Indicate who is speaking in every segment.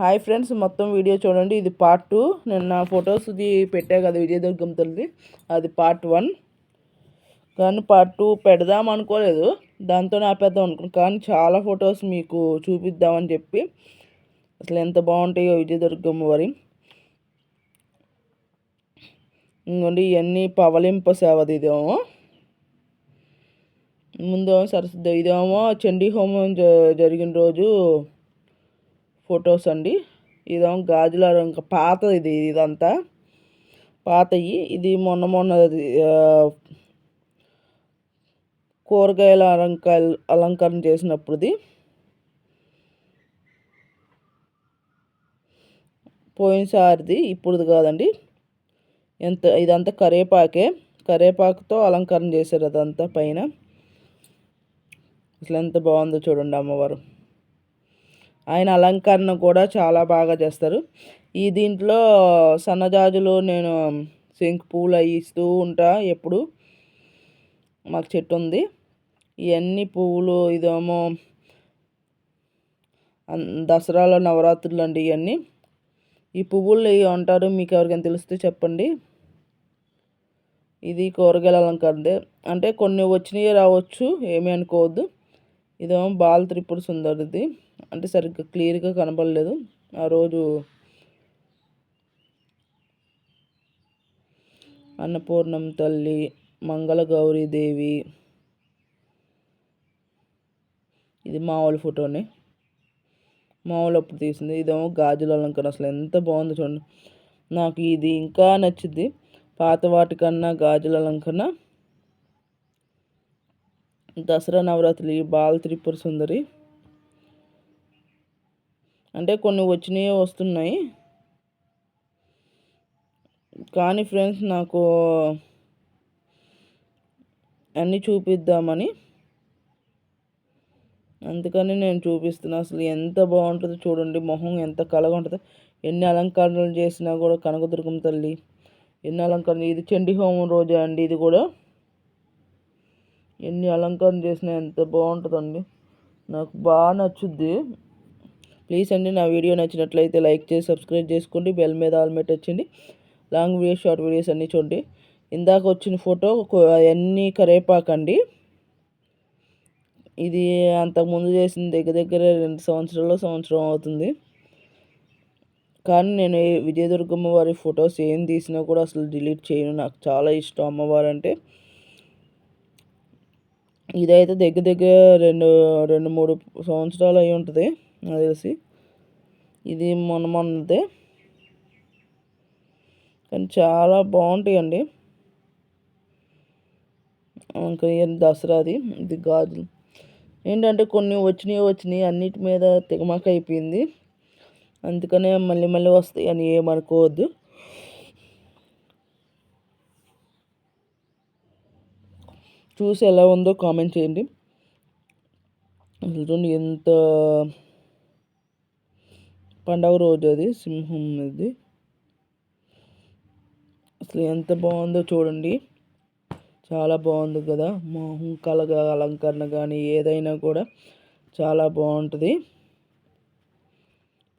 Speaker 1: Hi friends మొత్తం video చూడండి. ఇది పార్ట్ టూ నేను నా ఫొటోస్ది పెట్టా కదా విజయదుర్గం తల్లి అది పార్ట్ వన్ కానీ పార్ట్ టూ పెడదాం అనుకోలేదు. దాంతో ఆపేద్దాం అనుకున్నాను కానీ చాలా ఫొటోస్ మీకు చూపిద్దామని చెప్పి. అసలు ఎంత బాగుంటాయో విజయదుర్గం వరి. ఇంకోండి ఇవన్నీ పవలింప సేవది ఇదేమో. ముందేమో సరస్వతి ఇదేమో చండీ హోమం జరిగిన రోజు ఫొటోస్ అండి. ఇదేమో గాజుల ఇంకా పాత ఇది ఇదంతా. పాతయి. ఇది మొన్న మొన్న కూరగాయల అలంక అలంకరణ చేసినప్పుడుది. పోయినసారిది ఇప్పుడుది కాదండి. ఎంత ఇదంతా కరేపాకే. కరేపాకుతో అలంకరణ చేశారు అదంతా పైన. అసలు ఎంత బాగుందో చూడండి అమ్మవారు. ఆయన అలంకరణ కూడా చాలా బాగా చేస్తారు. ఈ దీంట్లో సన్నజాజులు నేను శంకు పూలు అవి ఇస్తూ ఉంటా ఎప్పుడు. మాకు చెట్టు ఉంది. ఇవన్నీ పువ్వులు ఇదేమో దసరాలో నవరాత్రులు అండి ఇవన్నీ ఈ పువ్వులు అంటారు మీకు ఎవరికైనా తెలిస్తే చెప్పండి. ఇది కూరగాయల అలంకరణదే. అంటే కొన్ని వచ్చినవి రావచ్చు ఏమీ అనుకోవద్దు. ఇదేమో బాల త్రిపుడు సుందరిది. అంటే సరిగ్గా క్లియర్గా కనపడలేదు ఆ రోజు అన్నపూర్ణం తల్లి మంగళ దేవి. ఇది మామూలు ఫోటోనే మామూలు అప్పుడు తీసింది. ఇదేమో గాజుల అలంకరణ. అసలు ఎంత బాగుంది చూడండి. నాకు ఇది ఇంకా నచ్చింది. పాత వాటికన్నా గాజుల అలంకరణ. దసరా నవరాత్రి బాల త్రిపుర సుందరి. అంటే కొన్ని వచ్చినాయి వస్తున్నాయి. కానీ ఫ్రెండ్స్ నాకు అన్నీ చూపిద్దామని. అందుకని నేను చూపిస్తున్నా. అసలు ఎంత బాగుంటుందో చూడండి. మొహం ఎంత కలగా ఉంటుందో. ఎన్ని అలంకరణలు చేసినా కూడా కనకదుర్గం తల్లి. ఎన్ని అలంకరణ ఇది చండి హోమం రోజే అండి ఇది కూడా. ఎన్ని అలంకరణ చేసినా ఎంత బాగుంటుందండి. నాకు బాగా నచ్చుద్ది. ప్లీజ్ అండి నా వీడియో నచ్చినట్లయితే లైక్ చేసి సబ్స్క్రైబ్ చేసుకోండి. బెల్ మీద ఆల్మెట్ వచ్చింది. లాంగ్ వీడియోస్ షార్ట్ వీడియోస్ అన్నీ చూడండి. ఇందాక వచ్చిన ఫోటో అన్నీ కరేపాకండి ఇది అంతకుముందు చేసిన దగ్గర దగ్గర రెండు సంవత్సరాలు సంవత్సరం అవుతుంది. కానీ నేను విజయదుర్గమ్మ వారి ఫొటోస్ ఏం తీసినా కూడా అసలు డిలీట్ చేయను. నాకు చాలా ఇష్టం అమ్మవారు అంటే ఇదైతే దగ్గర దగ్గర రెండు రెండు మూడు సంవత్సరాలు అయి ఉంటుంది. నాకు తెలిసి. ఇది మొన్న మొన్నదే. కానీ చాలా బాగుంటాయండి. ఇంకా దసరాది ఇది గాజులు. ఏంటంటే కొన్ని వచ్చినాయి వచ్చినాయి. అన్నిటి మీద తెగమాక అయిపోయింది. అందుకనే మళ్ళీ మళ్ళీ వస్తాయి అని ఏమనుకోవద్దు. చూసి ఎలా ఉందో కామెంట్ చేయండి. చూడండి ఎంత పండగ రోజు అది సింహం ఇది అసలు ఎంత బాగుందో చూడండి. చాలా బాగుంది కదా. మొహం కలగా అలంకరణ కానీ ఏదైనా కూడా చాలా బాగుంటుంది.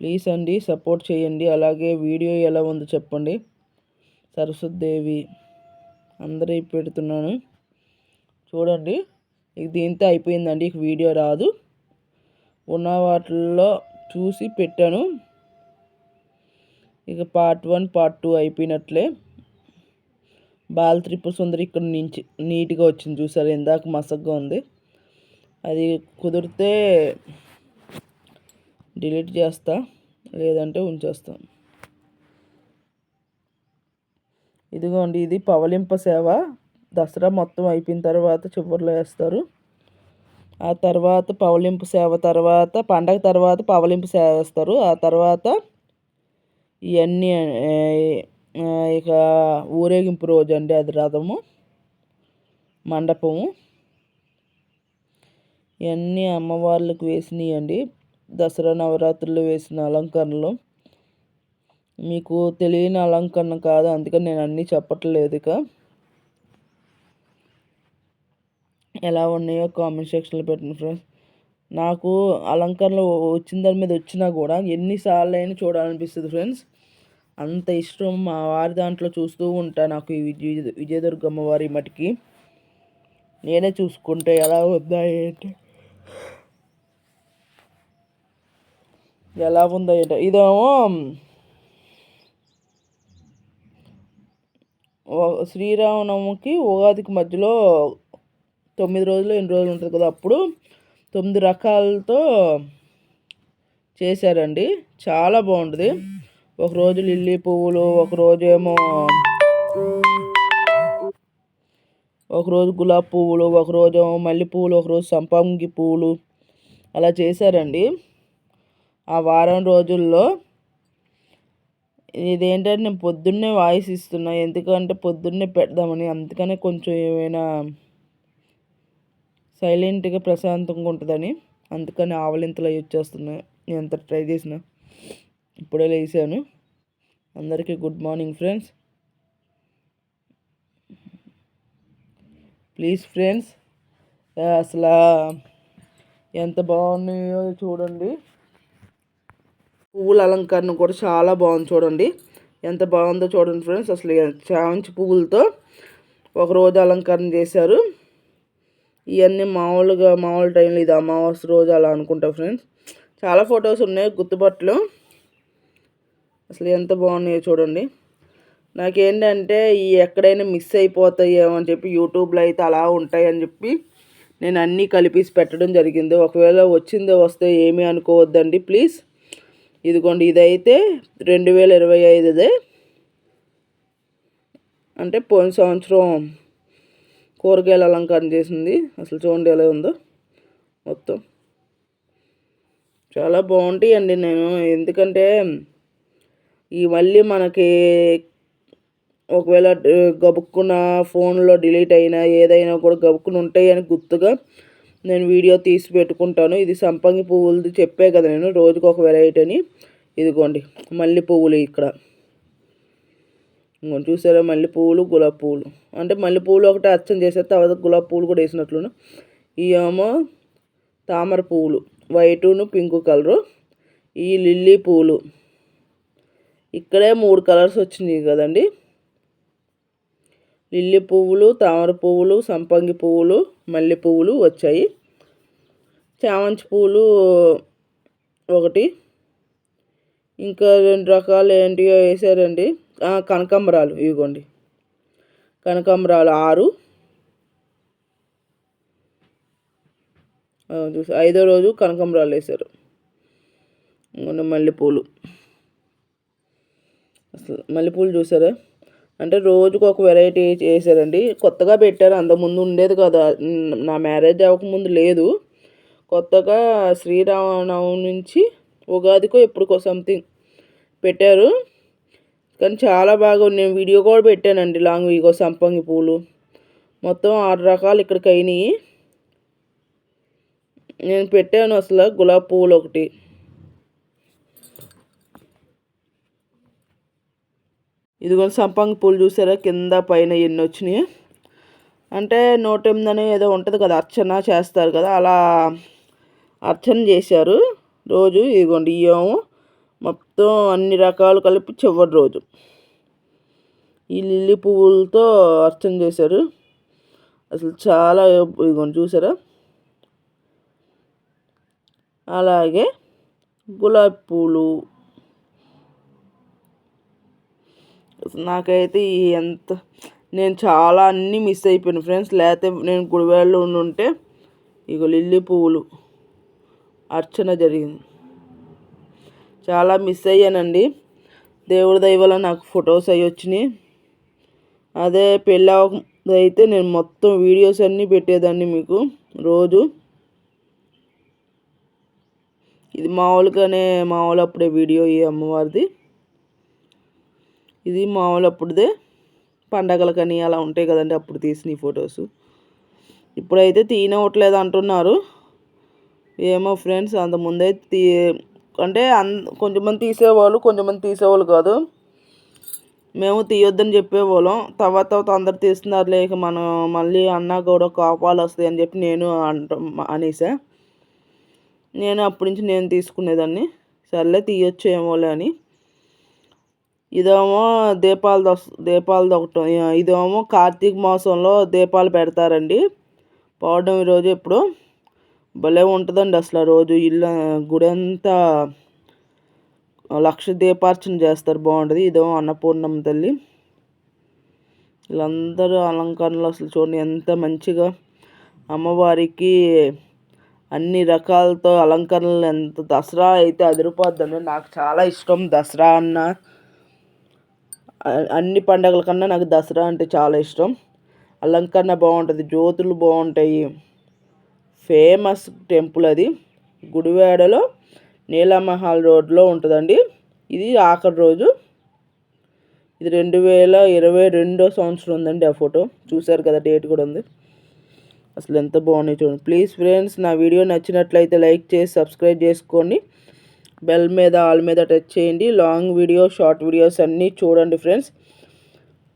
Speaker 1: ప్లీజ్ అండి సపోర్ట్ చేయండి. అలాగే వీడియో ఎలా ఉందో చెప్పండి. సరస్వతిదేవి అందరూ పెడుతున్నాను. చూడండి ఇక దీంతో అయిపోయిందండి ఇక వీడియో రాదు. ఉన్న వాటిల్లో చూసి పెట్టాను. ఇక పార్ట్ వన్ పార్ట్ టూ అయిపోయినట్లే. బాల త్రిపుర సుందరి ఇక్కడ నుంచి నీట్గా వచ్చింది చూసారు? ఇందాక మసగ్గా ఉంది. అది కుదిరితే డిలీట్ చేస్తా లేదంటే ఉంచేస్తాను ఇదిగోండి ఇది పవలింప సేవ. దసరా మొత్తం అయిపోయిన తర్వాత చివరిలో వేస్తారు. ఆ తర్వాత పవలింపు సేవ తర్వాత పండగ తర్వాత పవలింపు సేవ వేస్తారు. ఆ తర్వాత ఇవన్నీ ఇక ఊరేగింపు రోజు అండి అది రథము మండపము. ఇవన్నీ అమ్మవార్లకు వేసినవి అండి దసరా నవరాత్రులు వేసిన అలంకరణలు. మీకు తెలియని అలంకరణ కాదు అందుకని నేను అన్నీ చెప్పట్లేదు ఇక. ఎలా ఉన్నాయో కామెంట్ సెక్షన్లో పెట్టండి ఫ్రెండ్స్ నాకు అలంకరణలో వచ్చిన దాని మీద వచ్చినా కూడా ఎన్నిసార్లు అయినా చూడాలనిపిస్తుంది ఫ్రెండ్స్ అంత ఇష్టం మా వారి దాంట్లో చూస్తూ ఉంటా నాకు ఈ విజయ విజయదుర్గమ్మ వారి మటుకి. నేనే చూసుకుంటే ఎలా ఉందా ఏంటి? ఎలా ఉందో ఏంటో? ఇదేమో శ్రీరామనవమికి ఉగాదికి మధ్యలో తొమ్మిది రోజులు ఎన్ని రోజులు ఉంటుంది కదా అప్పుడు తొమ్మిది రకాలతో చేశారండి. చాలా బాగుంటుంది. ఒకరోజు లిల్లీ పువ్వులు ఒకరోజు ఏమో ఒకరోజు గులాబీ పువ్వులు ఒకరోజు మల్లె పువ్వులు ఒకరోజు సంపంగి పువ్వులు అలా చేశారండి. ఆ వారం రోజుల్లో ఇదేంటంటే నేను పొద్దున్నే వాయిస్ ఇస్తున్నా ఎందుకంటే పొద్దున్నే పెడదామని అందుకనే కొంచెం ఏమైనా సైలెంట్గా ప్రశాంతంగా ఉంటుందని. అందుకని ఆవలింతలు అవి వచ్చేస్తున్నాయి నేను ఎంత ట్రై చేసిన. ఇప్పుడే లేచాను. అందరికీ good morning friends. Please friends అసలు ఎంత బాగున్నాయో చూడండి. పువ్వుల అలంకరణ కూడా చాలా బాగుంది చూడండి. ఎంత బాగుందో చూడండి ఫ్రెండ్స్. అసలు చామంతి పువ్వులతో ఒకరోజు అలంకరణ చేశారు. ఇవన్నీ మామూలుగా మామూలు టైంలో ఇది అమావాస్య రోజు అలా అనుకుంటా ఫ్రెండ్స్. చాలా ఫొటోస్ ఉన్నాయి గుర్తుపట్లు అసలు ఎంత బాగున్నాయో చూడండి. నాకేంటంటే ఈ ఎక్కడైనా మిస్ అయిపోతాయేమో అని చెప్పి యూట్యూబ్లో అయితే అలా ఉంటాయని చెప్పి నేను అన్నీ కలిపేసి పెట్టడం జరిగింది. ఒకవేళ వచ్చిందో వస్తే ఏమీ అనుకోవద్దండి ప్లీజ్. ఇదిగోండి ఇదైతే రెండు వేల ఇరవై ఐదుదే. అంటే పోయిన సంవత్సరం కూరగాయల అలంకరణ చేసింది. అసలు చూడండి ఎలా ఉందో. మొత్తం. చాలా బాగుంటాయండి నేను. ఎందుకంటే ఈ మళ్ళీ మనకి ఒకవేళ గబుక్కున ఫోన్లో డిలీట్ అయినా ఏదైనా కూడా గబుక్కుని ఉంటాయి అని గుర్తుగా నేను వీడియో తీసి పెట్టుకుంటాను. ఇది సంపంగి పువ్వులది చెప్పే కదా నేను. రోజుకు ఒక వెరైటీ అని. ఇదిగోండి. మల్లె పువ్వులు ఇక్కడ. ఇంకొని చూసారా మల్లె పువ్వులు గులాబీ పువ్వులు అంటే మల్లె పువ్వులు ఒకటి అచ్చం చేసేస్తే తర్వాత గులాబీ పువ్వులు కూడా వేసినట్లును. ఇవేమో తామర పువ్వులు వైటును పింక్ కలరు ఈ లిల్లీ పువ్వులు ఇక్కడే మూడు కలర్స్ వచ్చినాయి కదండి. లిల్లీ పువ్వులు తామర పువ్వులు సంపంగి పువ్వులు మల్లె పువ్వులు వచ్చాయి. చామంతి పువ్వులు ఒకటి. ఇంకా రెండు రకాలు ఏంటివో వేసారండి కనకాంబరాలు ఇవ్వండి కనకాంబరాలు ఆరు. చూసి ఐదో రోజు కనకాంబరాలు వేశారు. మల్లెపూలు. అసలు మల్లెపూలు చూసారా? అంటే రోజుకు ఒక వెరైటీ చేశారండి కొత్తగా పెట్టారు అంతకుముందు ఉండేది కదా. నా మ్యారేజ్ అవ్వకముందు లేదు. కొత్తగా శ్రీరామనవమి నుంచి ఉగాదికో ఎప్పుడుకో సంథింగ్ పెట్టారు. కానీ చాలా బాగా నేను వీడియో కూడా పెట్టానండి లాంగ్ వీగో సంపంగి పూలు. మొత్తం ఆరు రకాలు ఇక్కడికి అయినాయి. నేను పెట్టాను అసలు గులాబీ పువ్వులు ఒకటి. ఇదిగో సంపంగి పూలు చూసారా? కింద పైన ఎన్ని వచ్చినాయి? అంటే నూట ఎనిమిది ఏదో ఉంటుంది కదా అర్చన చేస్తారు కదా అలా అర్చన చేశారు. రోజు ఇదిగోండి ఇయ్యము. మొత్తం అన్ని రకాలు కలిపి చివరి రోజు. ఈ లిల్లీ పువ్వులతో అర్చన చేశారు. అసలు చాలా ఇదిగోండి చూసారా? అలాగే గులాబీ పూలు. నాకైతే ఎంత నేను చాలా అన్నీ మిస్ అయిపోయాను ఫ్రెండ్స్. లేకపోతే నేను గుడివాడలో ఉంటే ఇక లిల్లీ పువ్వులు అర్చన జరిగింది. చాలా మిస్ అయ్యానండి. దేవుడి దయ నాకు ఫొటోస్ అవి వచ్చినాయి. అదే పెళ్ళి అయితే నేను మొత్తం వీడియోస్ అన్నీ పెట్టేదాన్ని మీకు రోజు. ఇది మామూలుగానే మామూలు అప్పుడే వీడియో ఈ అమ్మవారిది. ఇది మామూలు అప్పుడుదే పండగలకని అలా ఉంటాయి కదండి అప్పుడు తీసిన ఈ ఫొటోస్ ఇప్పుడైతే తీయనివ్వట్లేదు అంటున్నారు. ఏమో ఫ్రెండ్స్ అంతకుముందే తీ అంటే అన్ కొంచెంమంది తీసేవాళ్ళు కొంచెంమంది తీసేవాళ్ళు కాదు. మేము తీయొద్దని చెప్పేవాళ్ళం. తర్వాత తర్వాత అందరు తీస్తున్నారు లేక మనం మళ్ళీ అన్నా కూడా కోపాలు వస్తాయి అని చెప్పి నేను అంట అనేసా. నేను అప్పటి నుంచి నేను తీసుకునేదాన్ని. సర్లే తీయొచ్చేమోలే అని. ఇదేమో దీపాలు దొస్ దీపాలు ఒకటి ఇదేమో కార్తీక మాసంలో దీపాలు పెడతారండి. పౌర్ణమి రోజు ఎప్పుడు. భలే ఉంటుందండి అసలు రోజు. ఇల్లు గుడి అంతా లక్ష దీపార్చన చేస్తారు. బాగుంటుంది. ఇదో అన్నపూర్ణమ్మ తల్లి. వీళ్ళందరూ అలంకరణలు అసలు చూడండి ఎంత మంచిగా. అమ్మవారికి అన్ని రకాలతో అలంకరణలు ఎంత దసరా అయితే అదిరిపోద్దండి. నాకు చాలా ఇష్టం దసరా అన్న. అన్ని పండగల కన్నా నాకు దసరా అంటే చాలా ఇష్టం. అలంకరణ బాగుంటుంది. జ్యోతులు బాగుంటాయి. ఫేమస్ టెంపుల్ అది. గుడివాడలో నీలమహల్ రోడ్లో ఉంటుందండి. ఇది ఆఖరి రోజు. ఇది రెండు వేల ఇరవై రెండో సంవత్సరం ఉందండి ఆ ఫోటో. చూసారు కదా డేట్ కూడా ఉంది. అసలు ఎంత బాగున్నాయి చూడండి. ప్లీజ్ ఫ్రెండ్స్ నా వీడియో నచ్చినట్లయితే లైక్ చేసి సబ్స్క్రైబ్ చేసుకోండి. బెల్ మీద ఆల్ మీద టచ్ చేయండి. లాంగ్ వీడియో షార్ట్ వీడియోస్ అన్నీ చూడండి ఫ్రెండ్స్.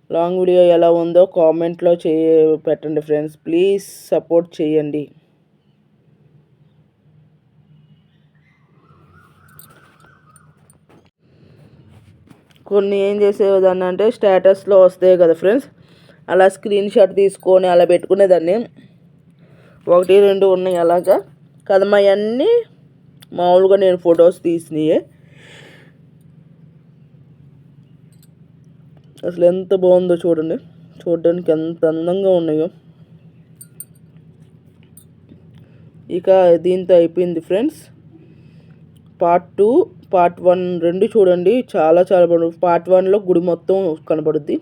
Speaker 1: లాంగ్ వీడియో ఎలా ఉందో కామెంట్లో చే పెట్టండి ఫ్రెండ్స్. ప్లీజ్ సపోర్ట్ చేయండి. కొన్ని ఏం చేసేదాన్ని అంటే స్టేటస్లో వస్తాయి కదా ఫ్రెండ్స్. అలా స్క్రీన్ షాట్ తీసుకొని అలా పెట్టుకునేదాన్ని. ఒకటి రెండు ఉన్నాయి అలాగా. కదమ్మా అవన్నీ మామూలుగా నేను ఫొటోస్ తీసినాయి. అసలు ఎంత బాగుందో చూడండి. చూడడానికి ఎంత అందంగా ఉన్నాయో. ఇక దీంతో అయిపోయింది friends. Part two part one రెండు చూడండి. చాలా చాలా బాగుంటుంది పార్ట్ వన్లో గుడి మొత్తం కనబడుద్ది.